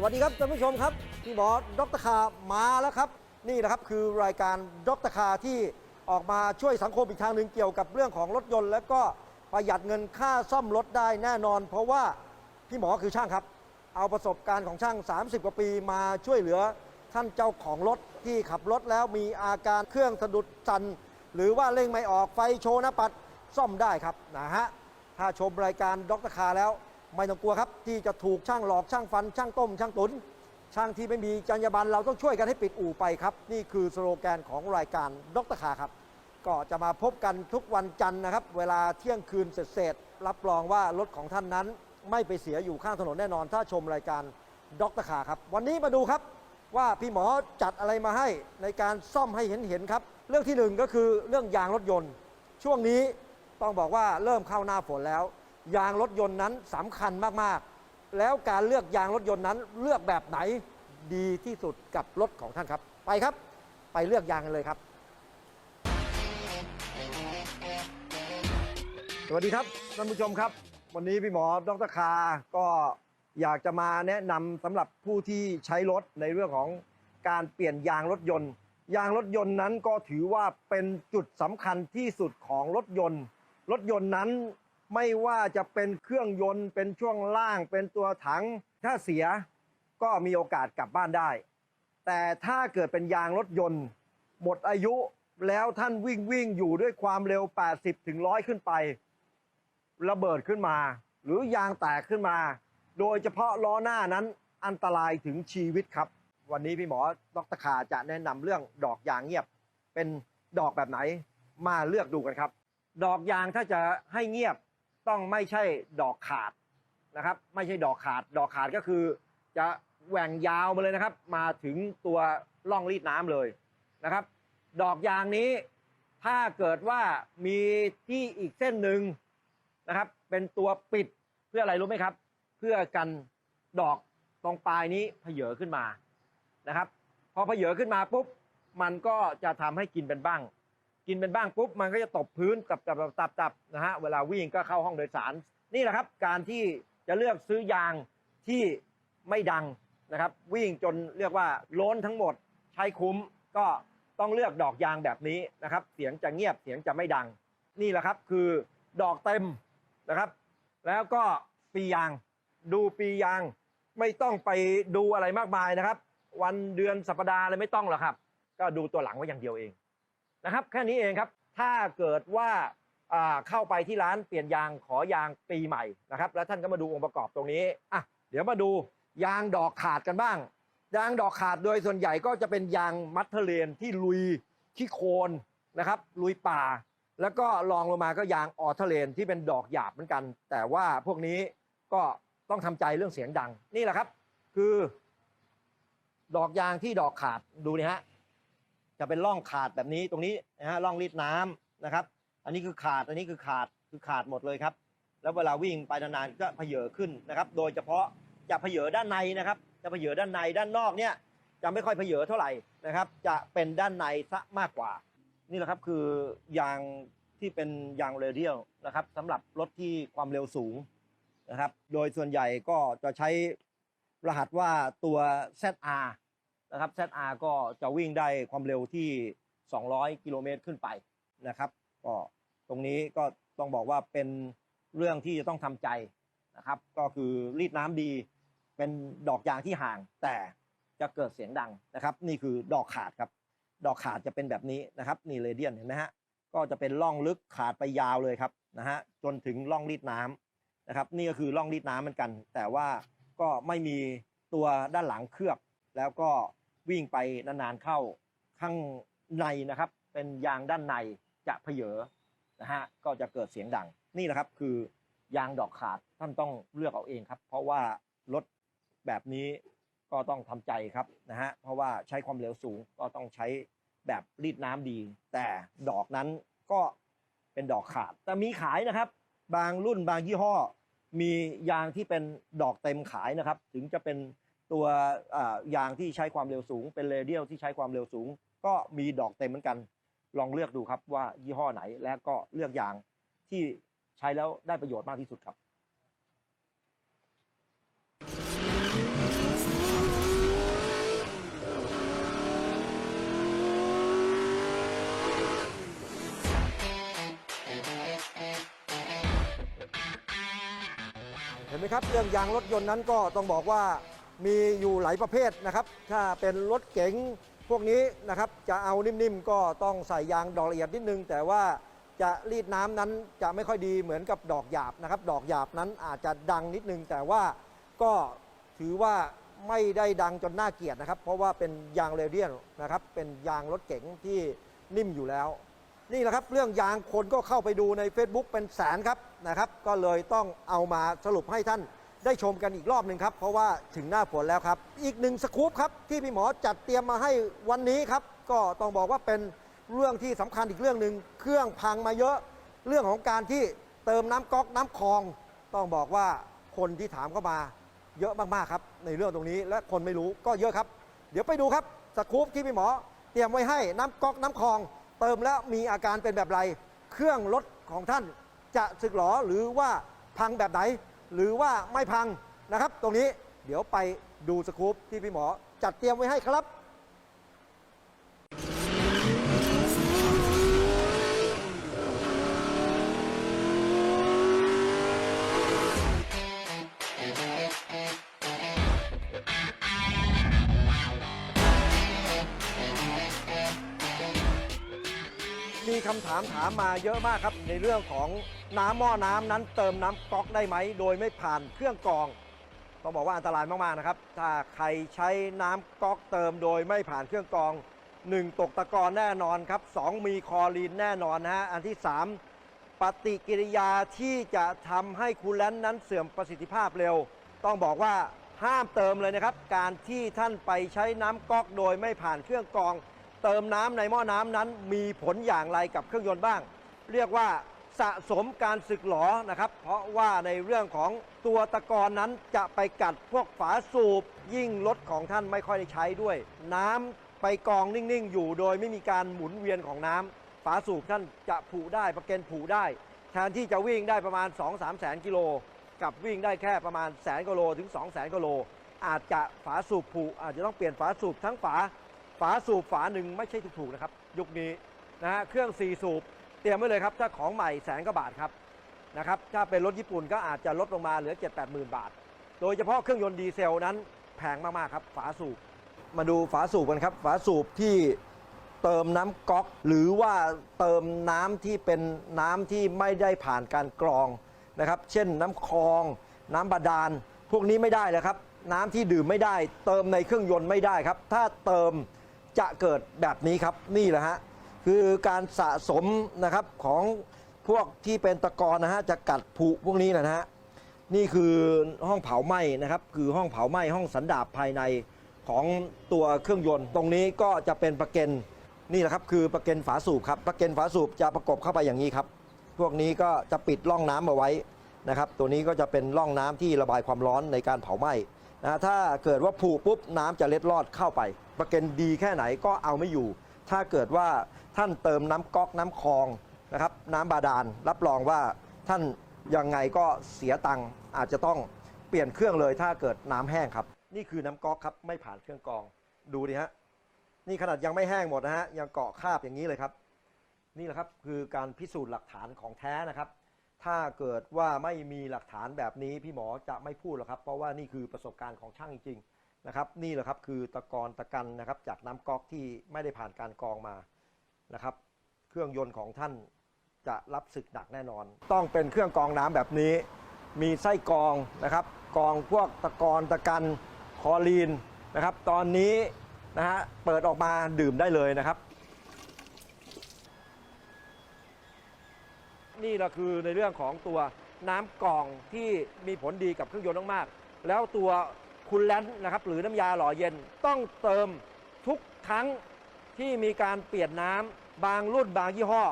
สวัสดีครับท่านผู้ชมครับพี่หมอดรคามาแล้วครับ นี่นะครับคือรายการดรคาที่ออกมาช่วยสังคมอีกทางหนึ่งเกี่ยวกับเรื่องของรถยนต์ และก็ประหยัดเงินค่าซ่อมรถได้แน่นอน เพราะว่าพี่หมอคือช่างครับ เอาประสบการณ์ของช่าง 30 กว่าปีมาช่วยเหลือท่านเจ้าของรถที่ขับรถแล้วมีอาการเครื่องสะดุดสั่นหรือว่าเร่งไม่ออกไฟโชว์หน้าปัดซ่อมได้ครับนะฮะถ้าชมรายการดรคาแล้ว ไม่ต้องกลัวครับที่จะถูกช่างหลอกช่างฟัน ช่างต้ม ช่างตุน ช่างที่ไม่มีจรรยาบรรณเราต้องช่วยกันให้ปิดอู่ไปครับ นี่คือสโลแกนของรายการดรคาครับ ก็จะมาพบกันทุกวันจันทร์นะครับ เวลาเที่ยงคืนเสร็จรับรองว่ารถของท่านนั้น ไม่ไปเสียอยู่ข้างถนนแน่นอน ถ้าชมรายการดรคาครับ วันนี้มาดูครับว่าพี่หมอจัดอะไรมาให้ในการซ่อมให้เห็นเห็นครับ เรื่องที่หนึ่งก็คือเรื่องยางรถยนต์ ช่วงนี้ต้องบอกว่าเริ่มเข้าหน้าฝนแล้ว ยางรถยนต์นั้นสำคัญมากๆ แล้วการเลือกยางรถยนต์นั้น เลือกแบบไหนดีที่สุดกับรถของท่านครับ ไปครับ ไปเลือกยางกันเลยครับ สวัสดีครับท่านผู้ชมครับ วันนี้พี่หมอดรคาก็อยากจะมาแนะนำสำหรับผู้ที่ใช้รถในเรื่องของการเปลี่ยนยางรถยนต์ ยางรถยนต์นั้นก็ถือว่าเป็นจุดสำคัญที่สุดของรถยนต์ รถยนต์นั้น ไม่ว่าจะเป็นเครื่องยนต์เป็นช่วงล่างเป็นตัวถัง ถ้าเสียก็มีโอกาสกลับบ้านได้ แต่ถ้าเกิดเป็นยางรถยนต์ หมดอายุแล้วท่านวิ่งวิ่งอยู่ด้วยความเร็ว 80ถึง100 ขึ้นไป ระเบิดขึ้นมา หรือยางแตกขึ้นมา โดยเฉพาะล้อหน้านั้นอันตรายถึงชีวิตครับ วันนี้พี่หมอดรคาจะแนะนำเรื่องดอกยางเงียบ เป็นดอกแบบไหนมาเลือกดูกันครับ ดอกยางถ้าจะให้เงียบ ต้องไม่ใช่ดอกขาดนะครับ ไม่ใช่ดอกขาด ดอกขาดก็คือ จะแหว่งยาวมาเลยนะครับ มาถึงตัวร่องรีดน้ำเลยนะครับ ดอกยางนี้ถ้าเกิดว่ามีที่อีกเส้นหนึ่งนะครับ เป็นตัวปิดเพื่ออะไรรู้ไหมครับ เพื่อกันดอกตรงปลายนี้เพเยอขึ้นมานะครับ พอเพเยอขึ้นมาปุ๊บมันก็จะทำให้กินเป็นบ้าง กินเป็นบ้างปุ๊บมันก็จะตบพื้นกับกับตับตับนะฮะเวลาวิ่งก็เข้าห้องโดยสาร นี่แหละครับ การที่จะเลือกซื้อยางที่ไม่ดังนะครับ วิ่งจนเรียกว่าล้นทั้งหมดใช้คุ้มก็ต้องเลือกดอกยางแบบนี้นะครับ เสียงจะเงียบเสียงจะไม่ดัง นี่แหละครับคือดอกเต็มนะครับ แล้วก็ปียางดูปียางไม่ต้องไปดูอะไรมากมายนะครับ วันเดือนสัปดาห์อะไรไม่ต้องหรอกครับ ก็ดูตัวหลังไว้อย่างเดียวเอง นะครับ แค่นี้เองครับ ถ้าเกิดว่าเข้าไปที่ร้านเปลี่ยนยางขอยางปีใหม่นะครับ แล้วท่านก็มาดูองค์ประกอบตรงนี้อะเดี๋ยวมาดูยางดอกขาดกันบ้าง ยางดอกขาดโดยส่วนใหญ่ก็จะเป็นยางมัดเทเลนที่ลุยขี้โคลนนะครับลุยป่า แล้วก็รองลงมาก็ยางออเทเลนที่เป็นดอกหยาบเหมือนกัน แต่ว่าพวกนี้ก็ต้องทำใจเรื่องเสียงดังนี่แหละครับ คือ ดอกยางที่ดอกขาดดูนี่ฮะ จะเป็นร่องขาดแบบนี้ตรงนี้นะฮะร่องรีดน้ำนะครับ อันนี้คือขาดอันนี้คือขาดคือขาดหมดเลยครับ แล้วเวลาวิ่งไปนานๆก็เพเยอขึ้นนะครับ โดยเฉพาะจะเพเยอด้านในนะครับ จะเพเยอด้านในด้านนอกเนี่ยจะไม่ค่อยเพเยอเท่าไหร่นะครับ จะเป็นด้านในซะมากกว่า นี่แหละครับคือยางที่เป็นยางเรเดียลนะครับสำหรับรถที่ความเร็วสูงนะครับ โดยส่วนใหญ่ก็จะใช้รหัสว่าตัว ZR นะครับ ZR ก็จะวิ่งได้ความเร็วที่ 200 กิโลเมตรขึ้นไปนะครับก็ตรงนี้ก็ต้องบอกว่าเป็นเรื่องที่จะต้องทำใจนะครับ ก็คือรีดน้ำดีเป็นดอกยางที่ห่าง แต่จะเกิดเสียงดังนะครับ นี่คือดอกขาดครับ ดอกขาดจะเป็นแบบนี้นะครับนี่เรเดียนเห็นไหมฮะก็จะเป็นร่องลึกขาดไปยาวเลยครับนะฮะจนถึงร่องรีดน้ำนะครับ นี่ก็คือร่องรีดน้ำเหมือนกัน แต่ว่าก็ไม่มีตัวด้านหลังเคลือบแล้วก็ วิ่งไปนานๆเข้าข้างในนะครับ เป็นยางด้านในจะเพเยอนะฮะก็จะเกิดเสียงดังนี่แหละครับคือยางดอกขาดท่านต้องเลือกเอาเองครับ เพราะว่ารถแบบนี้ก็ต้องทำใจครับนะฮะเพราะว่าใช้ความเร็วสูงก็ต้องใช้แบบรีดน้ำดี แต่ดอกนั้นก็เป็นดอกขาด แต่มีขายนะครับ บางรุ่นบางยี่ห้อ มียางที่เป็นดอกเต็มขายนะครับ ถึงจะเป็น ตัวยางที่ใช้ความเร็วสูง เป็นเรเดียลที่ใช้ความเร็วสูง ก็มีดอกเต็มเหมือนกัน ลองเลือกดูครับว่ายี่ห้อไหนและก็เลือกยางที่ใช้แล้วได้ประโยชน์มากที่สุดครับเห็นไหมครับเรื่องยางรถยนต์นั้นก็ต้องบอกว่า มีอยู่หลายประเภทนะครับ ถ้าเป็นรถเก๋งพวกนี้นะครับจะเอานิ่มๆ ก็ต้องใส่ยางดอกละเอียดนิดนึง แต่ว่าจะรีดน้ำนั้นจะไม่ค่อยดีเหมือนกับดอกหยาบนะครับ ดอกหยาบนั้นอาจจะดังนิดนึง แต่ว่าก็ถือว่าไม่ได้ดังจนน่าเกลียดนะครับ เพราะว่าเป็นยางเรเดียนนะครับ เป็นยางรถเก๋งที่นิ่มอยู่แล้ว นี่แหละครับเรื่องยางคนก็เข้าไปดูใน Facebook เป็นแสนครับนะครับ ก็เลยต้องเอามาสรุปให้ท่าน ได้ชมกันอีกรอบหนึ่งครับ เพราะว่าถึงหน้าฝนแล้วครับ อีกหนึ่งสกู๊ปครับที่พี่หมอจัดเตรียมมาให้วันนี้ครับ ก็ต้องบอกว่าเป็นเรื่องที่สำคัญอีกเรื่องหนึ่งเครื่องพังมาเยอะ เรื่องของการที่เติมน้ำก๊อกน้ำคลอง ต้องบอกว่าคนที่ถามเข้ามาเยอะมากๆครับ ในเรื่องตรงนี้และคนไม่รู้ก็เยอะครับ เดี๋ยวไปดูครับสกู๊ปที่พี่หมอ เตรียมไว้ให้น้ำก๊อกน้ำคลอง เติมแล้วมีอาการเป็นแบบไร เครื่องรถของท่านจะสึกหรอหรือว่าพังแบบไหน หรือว่าไม่พังนะครับ ตรงนี้เดี๋ยวไปดูสกู๊ปที่พี่หมอจัดเตรียมไว้ให้ครับามถามมาเยอะมากครับ ในเรื่องของน้ำหม้อน้ำนั้นเติมน้ำก๊อกได้ไหม โดยไม่ผ่านเครื่องกรองต้องบอกว่าอันตรายมากๆนะครับ ถ้าใครใช้น้ำก๊อกเติมโดยไม่ผ่านเครื่องกรอง 1 ตกตะกอนแน่นอนครับ 2 มีคอรีนแน่นอนนะฮะอันที่ 3 ปฏิกิริยาที่จะทำให้คูลแลนต์นั้นเสื่อมประสิทธิภาพเร็ว ต้องบอกว่าห้ามเติมเลยนะครับ การที่ท่านไปใช้น้ำก๊อกโดยไม่ผ่านเครื่องกรอง เติมน้ำในหม้อน้ำนั้นมีผลอย่างไรกับเครื่องยนต์บ้าง เรียกว่าสะสมการสึกหรอนะครับ เพราะว่าในเรื่องของตัวตะกอนนั้นจะไปกัดพวกฝาสูบยิ่งรถของท่านไม่ค่อยได้ใช้ด้วย น้ำไปกองนิ่งๆ อยู่โดยไม่มีการหมุนเวียนของน้ำฝาสูบท่านจะผุได้ประเกันผุได้ แทนที่จะวิ่งได้ประมาณ 2-3แสนกิโลกับวิ่งได้แค่ประมาณแสนกิโลถึง2แสนกิโลอาจจะฝาสูบผุอาจจะต้องเปลี่ยนฝาสูบทั้งฝา ฝาสูบฝาหนึ่งไม่ใช่ถูกๆนะครับ ยุคนี้นะฮะเครื่อง 4 สูบ เตรียมไว้เลยครับ ถ้าของใหม่แสนกว่าบาทครับนะครับถ้าเป็นรถญี่ปุ่นก็อาจจะลดลงมาเหลือ 7 8หมื่นบาท โดยเฉพาะเครื่องยนต์ดีเซลนั้นแพงมากๆครับ ฝาสูบ มาดูฝาสูบกันครับ ฝาสูบที่เติมน้ำก๊อก หรือว่าเติมน้ำที่เป็นน้ำที่ไม่ได้ผ่านการกรองนะครับ เช่นน้ำคลอง น้ำบาดาล พวกนี้ไม่ได้เลยครับ น้ำที่ดื่มไม่ได้ เติมในเครื่องยนต์ไม่ได้ครับ ถ้าเติม จะเกิดแบบนี้ครับนี่แหละฮะคือการสะสมนะครับของพวกที่เป็นตะกอนนะฮะจะกัดผุพวกนี้นะฮะนี่คือห้องเผาไหม้นะครับ คือห้องเผาไหม้ห้องสันดาปภายในของตัวเครื่องยนต์ ตรงนี้ก็จะเป็นประเก็นนี่แหละครับคือประเก็นฝาสูบครับประเก็นฝาสูบจะประกบเข้าไปอย่างนี้ครับ พวกนี้ก็จะปิดร่องน้ำเอาไว้นะครับ ตัวนี้ก็จะเป็นร่องน้ำที่ระบายความร้อนในการเผาไหม้ นะถ้าเกิดว่าผุปุ๊บน้ำจะเล็ดลอดเข้าไป ประเก็นดีแค่ไหนก็เอาไม่อยู่ ถ้าเกิดว่าท่านเติมน้ำก๊อกน้ำคลองนะครับน้ำบาดาลรับรองว่าท่านยังไงก็เสียตังค์อาจจะต้องเปลี่ยนเครื่องเลยถ้าเกิดน้ำแห้งครับ นี่คือน้ำก๊อกครับไม่ผ่านเครื่องกรองดูดิฮะนี่ขนาดยังไม่แห้งหมดนะฮะยังเกาะคาบอย่างนี้เลยครับ นี่แหละครับคือการพิสูจน์หลักฐานของแท้นะครับ ถ้าเกิดว่าไม่มีหลักฐานแบบนี้พี่หมอจะไม่พูดหรอกครับ เพราะว่านี่คือประสบการณ์ของช่างจริงๆนะครับ นี่แหละครับคือตะกอนตะกันนะครับจากน้ำก๊อกที่ไม่ได้ผ่านการกรองมานะครับ เครื่องยนต์ของท่านจะรับศึกหนักแน่นอน ต้องเป็นเครื่องกรองน้ำแบบนี้ มีไส้กรองนะครับกรองพวกตะกอนตะกันคอรีนนะครับ ตอนนี้นะฮะเปิดออกมาดื่มได้เลยนะครับ นี่แหละคือในเรื่องของตัวน้ำกรองที่มีผลดีกับเครื่องยนต์มากๆ แล้วตัวคูลแลนต์นะครับหรือน้ำยาหล่อเย็นต้องเติมทุกครั้งที่มีการเปลี่ยนน้ำบางรุ่นบางยี่ห้อ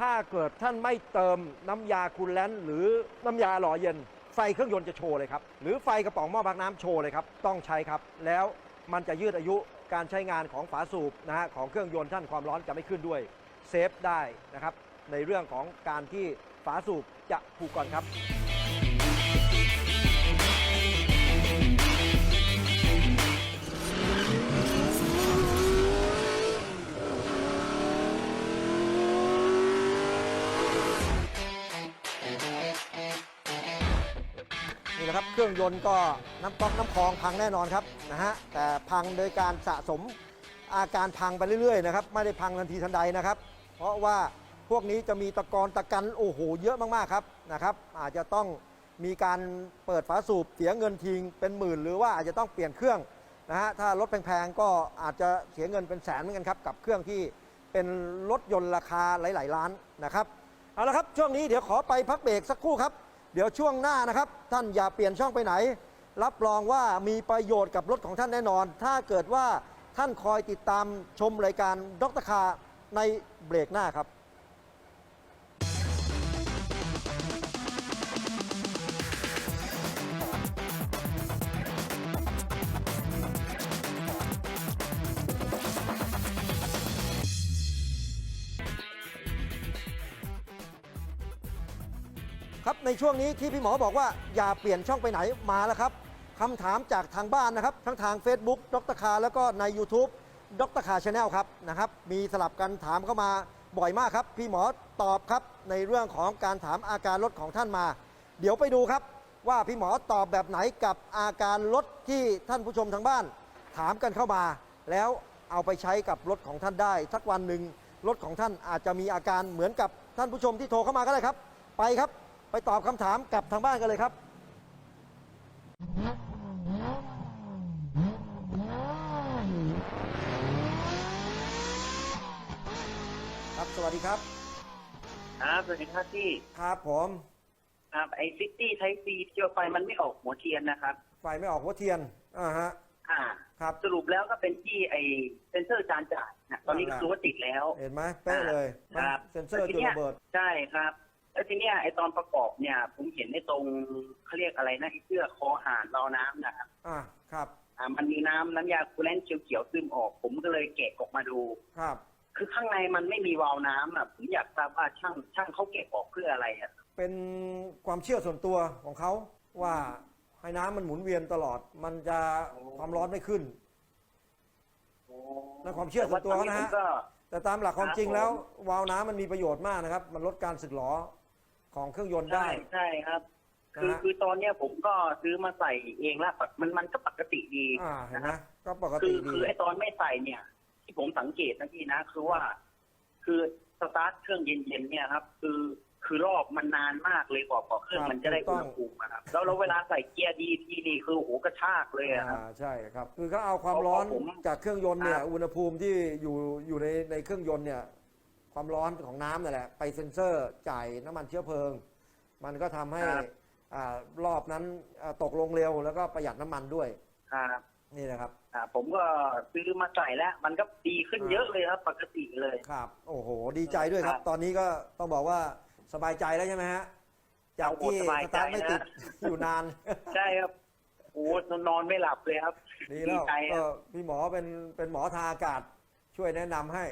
ถ้าเกิดท่านไม่เติมน้ำยาคูลแลนต์หรือน้ำยาหล่อเย็น ไฟเครื่องยนต์จะโชว์เลยครับหรือไฟกระป๋องหม้อพักน้ำโชว์เลยครับต้องใช้ครับ แล้วมันจะยืดอายุการใช้งานของฝาสูบนะฮะของเครื่องยนต์ท่านความร้อนจะไม่ขึ้นด้วยเซฟได้นะครับ ในเรื่องของการที่ฝาสูบจะผูกก่อนครับ นี่แหละครับเครื่องยนต์ก็น้ำก๊อกน้ำคลองพังแน่นอนครับนะฮะแต่พังโดยการสะสมอาการพังไปเรื่อยๆนะครับไม่ได้พังทันทีทันใดนะครับ เพราะว่า พวกนี้จะมีตะกอนตะกันโอ้โหเยอะมากๆครับนะครับ อาจจะต้องมีการเปิดฝาสูบเสียเงินทิ้งเป็นหมื่น หรือว่าอาจจะต้องเปลี่ยนเครื่องนะฮะถ้ารถแพงๆก็อาจจะเสียเงินเป็นแสนเหมือนกันครับกับเครื่องที่เป็นรถยนต์ราคาหลาย ๆ ล้านนะครับเอาละครับช่วงนี้เดี๋ยวขอไปพักเบรกสักครู่ครับเดี๋ยวช่วงหน้านะครับ ท่านอย่าเปลี่ยนช่องไปไหน รับรองว่ามีประโยชน์กับรถของท่านแน่นอน ถ้าเกิดว่าท่านคอยติดตามชมรายการดรคาในเบรกหน้าครับ ช่วงนี้ที่พี่หมอบอกว่าอย่าเปลี่ยนช่องไปไหนมาแล้วครับคำถามจากทางบ้านนะครับ ทั้งทาง Facebook ดรคาแล้วก็ใน YouTube ดรคาชาแนลครับนะครับ มีสลับกันถามเข้ามาบ่อยมากครับ พี่หมอตอบครับในเรื่องของการถามอาการรถของท่านมา เดี๋ยวไปดูครับว่าพี่หมอตอบแบบไหนกับอาการรถที่ท่านผู้ชมทางบ้าน ถามกันเข้ามา แล้วเอาไปใช้กับรถของท่านได้สักวันหนึ่งรถของท่านอาจจะมีอาการเหมือนกับท่านผู้ชมที่โทรเข้ามาก็ได้ครับ ไปครับ ไปตอบคำถามกับทางบ้านกันเลยครับ ครับสวัสดีครับ ครับสวัสดีครับพี่ครับผมครับไอซิตี้ไทซีเที่ยวไฟมันไม่ออกหัวเทียนนะครับ ไฟไม่ออกหัวเทียนอ่าฮะ อ่า ครับสรุปแล้วก็เป็นที่ไอเซนเซอร์จานจ่ายนะตอนนี้ก็คือว่าติดแล้ว เห็นไหมเป๊ะเลยมันครับเซนเซอร์แล้วทีจุดเนี้ยระเบิด ใช่ครับ แล้วทีเนี้ยไอตอนประกอบเนี่ย ผมเห็นในตรงเขาเรียกอะไรนะไอเสื้อคอหานรอน้ำนะครับอ่าครับ อ่ามันมีน้ำน้ำยาคูลเลนต์เขียวๆซึมออก ผมก็เลยแกะออกมาดู ครับ คือข้างในมันไม่มีวาล์วน้ำอะผมอยากทราบว่าช่างช่างเขาเก็บออกเพื่ออะไรอะ เป็นความเชื่อส่วนตัวของเขาว่าให้น้ำมันหมุนเวียนตลอด มันจะความร้อนไม่ขึ้น นั่นความเชื่อส่วนตัวเขานะฮะแาตอผมก็แต่ตามหลักความครับจริงแล้วผมวาล์วน้ำมันมีประโยชน์มากนะครับ มันลดการสึกหรอ ของเครื่องยนต์ได้ ใช่ใช่ครับ คือนะฮะ คือตอนเนี้ยผมก็ซื้อมาใส่เองแล้วมันมันก็ปกติดีอ่าเห็นนะไหคมรับก็ปกคืติอดีคือไอตอนไม่ใส่เนี่ย ที่ผมสังเกตนะพี่นะ คือว่า คือสตาร์ทเครื่องเย็นๆเนี่ยครับ คือคือรอบมันนานมากเลยกว่ากว่าเครื่องมันจะได้อุณหภูมิอะครับแล้วแล้วเวลาใส่เกียร์ดีทีนี่คือโอ้โหกระชากเลยอะครับ อ่าใช่ครับ คือเขาเอาความร้อนเพราะผมจากเครื่องยนต์เนี่ย ครับ อุณหภูมิที่อยู่อยู่ในในเครื่องยนต์เนี่ย ความร้อนของน้ำนั่นแหละ ไปเซ็นเซอร์จ่ายน้ำมันเชื้อเพลิง มันก็ทำให้อ่ารอบนั้นอ่าตกลงเร็วแล้วก็ประหยัดน้ำมันด้วยครับนี่นะครับอ่าผมก็ซื้อมาใส่แล้ว มันก็ดีขึ้นเยอะเลยครับ ปกติเลย ครับ โอ้โห ดีใจด้วยครับ ครับตอนนี้ก็ต้องบอกว่าสบายใจแล้วใช่ไหมฮะจากเอาโอ้ที่สบายสใจตาร์ทไม่ติดนะ อยู่นาน ใช่ครับโอ้นอนไม่หลับเลยครับดีแล้วใจคก็รับพี่หมอเป็นเป็นหมอทางอากาศช่วยแนะนำให้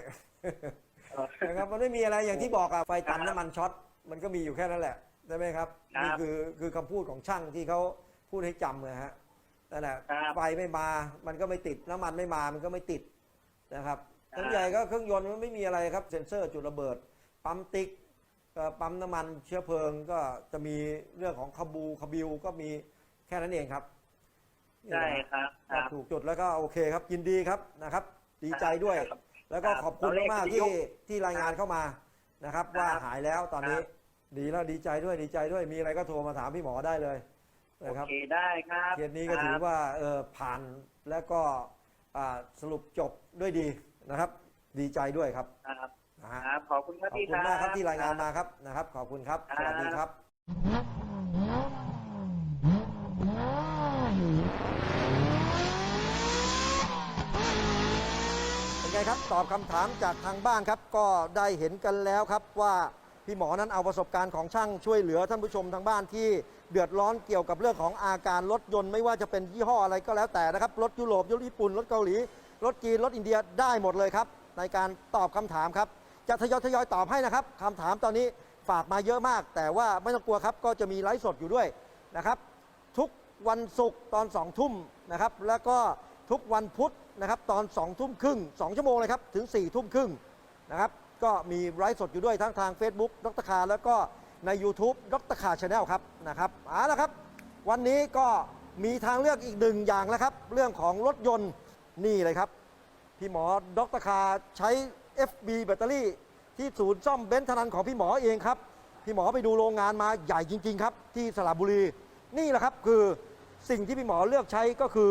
เออ นะครับมันไม่มีอะไรอย่างที่บอกอะไฟตันน้ำมันช็อตมันก็มีอยู่แค่นั้นแหละใช่ไหมครับครับนี่คือคือคำพูดของช่างที่เขาพูดให้จำนะฮะนั่นแหละครับ ไฟไม่มามันก็ไม่ติดน้ำมันไม่มามันก็ไม่ติดนะครับครับส่วนใหญ่ก็เครื่องยนต์มันไม่มีอะไรครับเซ็นเซอร์จุดระเบิด ปั๊มติ๊กเอ่อปั๊มน้ำมันเชื้อเพลิงก็จะมีเรื่องของคาบูคาบิวก็มีแค่นั้นเองครับนี่ใช่นะฮะครับคก็รับถูกจุดแล้วก็โอเคครับยินดีครับนะครับ ดีใจด้วยครับ แล้วก็ครับขอบคุณตอนแรกมากๆที่ที่ยกที่รายงานเข้ามานะครับครับว่าหายแล้วตอนนี้ครับดีแล้วดีใจด้วยดีใจด้วยมีอะไรก็โทรมาถามพี่หมอได้เลยโอนะครับเคได้ครับเคสนี้ก็ถือครับว่าเออผ่านแล้วก็อ่าสรุปจบด้วยดีนะครับ ดีใจด้วยครับครับนะฮะครับขอบคุณคขรัอบบพี่คุณมากครับที่รายงานคบมาครับนะครับ ขอบคุณครับครับสวัสดีครับ เป็นไง ครับ ตอบคำถามจากทางบ้านครับ ก็ได้เห็นกันแล้วครับว่าพี่หมอนั้นเอาประสบการณ์ของช่างช่วยเหลือท่านผู้ชมทางบ้านที่เดือดร้อนเกี่ยวกับเรื่องของอาการรถยนต์ไม่ว่าจะเป็นยี่ห้ออะไรก็แล้วแต่นะครับรถยุโรปรถญี่ปุ่นรถเกาหลีรถจีนรถอินเดียได้หมดเลยครับ ในการตอบคำถามครับ จะทยอยทยอยตอบให้นะครับคำถามตอนนี้ฝากมาเยอะมาก แต่ว่าไม่ต้องกลัวครับ ก็จะมีไลฟ์สดอยู่ด้วยนะครับ ทุกวันศุกร์ตอน2องทุ่มนะครับ แล้วก็ทุกวันพุธ นะครับตอน2องทุ่มครึ่ง2ชั่วโมงเลยครับถึง4ี่ทุ่มครึ่งนะครับก็มีไลฟ์สดอยู่ด้วยทั้งทาง Facebook ดรคาแล้วก็ใน YouTube ดรคาชาแนลครับนะครับเอาละครับ วันนี้ก็มีทางเลือกอีกหนึ่งอย่างแล้วครับ เรื่องของรถยนต์นี่เลยครับ พี่หมอดรคาใช้ FB แบตเตอรี่ ที่ศูนย์ซ่อมเบนซ์ธนันของพี่หมอเองครับ พี่หมอไปดูโรงงานมาใหญ่จริง ๆ ครับ ที่สระบุรีนี่แหละครับคือสิ่งที่พี่หมอเลือกใช้ก็คือ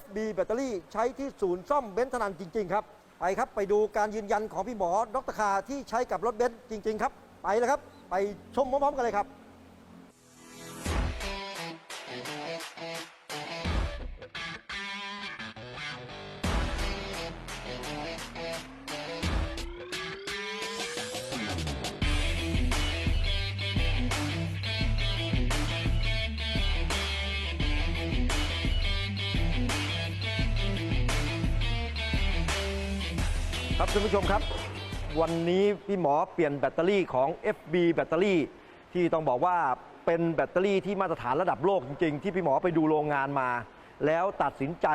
FB แบตเตอรี่ใช้ที่ศูนย์ซ่อมเบนซ์ธนันจริง ๆ ครับ ไปครับไปดูการยืนยันของพี่หมอดรคาที่ใช้กับรถเบนซ์จริง ๆ ครับ ไปเลยครับ ไปชมพร้อมๆกันเลยครับ ครับท่านผู้ชมครับ วันนี้พี่หมอเปลี่ยนแบตเตอรี่ของ FB แบตเตอรี่ ที่ต้องบอกว่าเป็นแบตเตอรี่ที่มาตรฐานระดับโลกจริง ๆ ที่พี่หมอไปดูโรงงานมา แล้วตัดสินใจ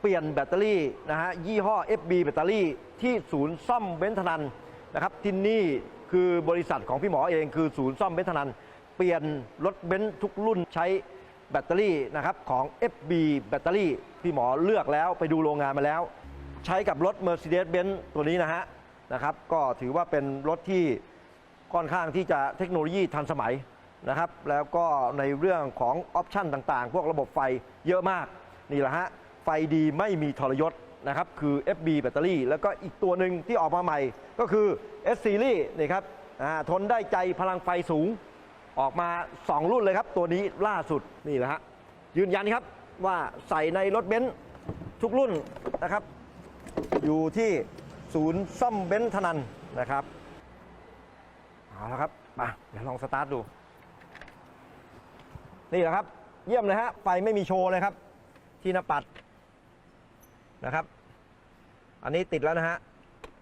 เปลี่ยนแบตเตอรี่นะฮะยี่ห้อ FB แบตเตอรี่ที่ศูนย์ซ่อมเบนซ์ธนันนะครับที่นี่คือบริษัทของพี่หมอเองคือศูนย์ซ่อมเบนซ์ธนันเปลี่ยนรถเบนซ์ทุกรุ่นใช้แบตเตอรี่นะครับของ FB แบตเตอรี่พี่หมอเลือกแล้วไปดูโรงงานมาแล้ว ใช้กับรถ Mercedes-Benz ตัวนี้นะฮะนะครับ ก็ถือว่าเป็นรถที่ค่อนข้างที่จะเทคโนโลยีทันสมัยนะครับ แล้วก็ในเรื่องของออปชันต่างๆ พวกระบบไฟเยอะมาก นี่แหละฮะ ไฟดีไม่มีทรยศนะครับ คือ FB แบตเตอรี่ แล้วก็อีกตัวหนึ่งที่ออกมาใหม่ ก็คือ S Series นี่ครับทนได้ใจพลังไฟสูงออกมา 2 รุ่นเลยครับ ตัวนี้ล่าสุดนี่แหละฮะยืนยันครับว่าใส่ในรถเบนซ์ทุกรุ่นนะครับ อยู่ที่ศูนย์ซ่อมเบนซ์ธนันนะครับเอาละครับมาเดี๋ยวลองสตาร์ทดู นี่แหละครับ เยี่ยมเลยฮะไฟไม่มีโชว์เลยครับ ที่หน้าปัดนะครับ อันนี้ติดแล้วนะฮะ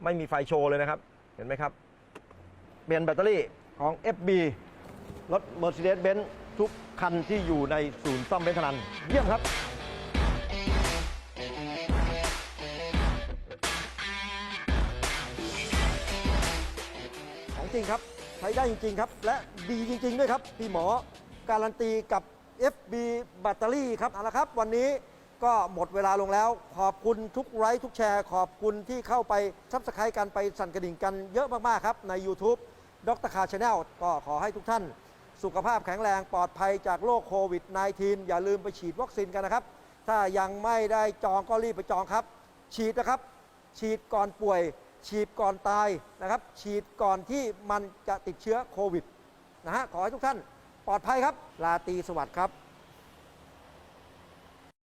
ไม่มีไฟโชว์เลยนะครับ เห็นไหมครับ เปลี่ยนแบตเตอรี่ของ FB รถ Mercedes-Benz ทุกคันที่อยู่ในศูนย์ซ่อมเบนซ์ธนันเยี่ยมครับ ครับ ใช้ได้จริง ๆ ครับ และดีจริง ๆ ด้วยครับ พี่หมอการันตีกับ FB แบตเตอรี่ครับเอาละครับ วันนี้ก็หมดเวลาลงแล้ว ขอบคุณทุกไลค์ทุกแชร์ ขอบคุณที่เข้าไปซับสไครต์กันไปสั่นกระดิ่งกันเยอะมากๆครับ ใน YouTube ดรคาชาแนลก็ขอให้ทุกท่าน สุขภาพแข็งแรงปลอดภัยจากโรคโควิด -19 อย่าลืมไปฉีดวัคซีนกันนะครับ ถ้ายังไม่ได้จองก็รีบไปจองครับ ฉีดนะครับ ฉีดก่อนป่วย ฉีดก่อนตายนะครับ ฉีดก่อนที่มันจะติดเชื้อโควิดนะฮะขอให้ทุกท่านปลอดภัยครับลาตีสวัสดิ์ครับ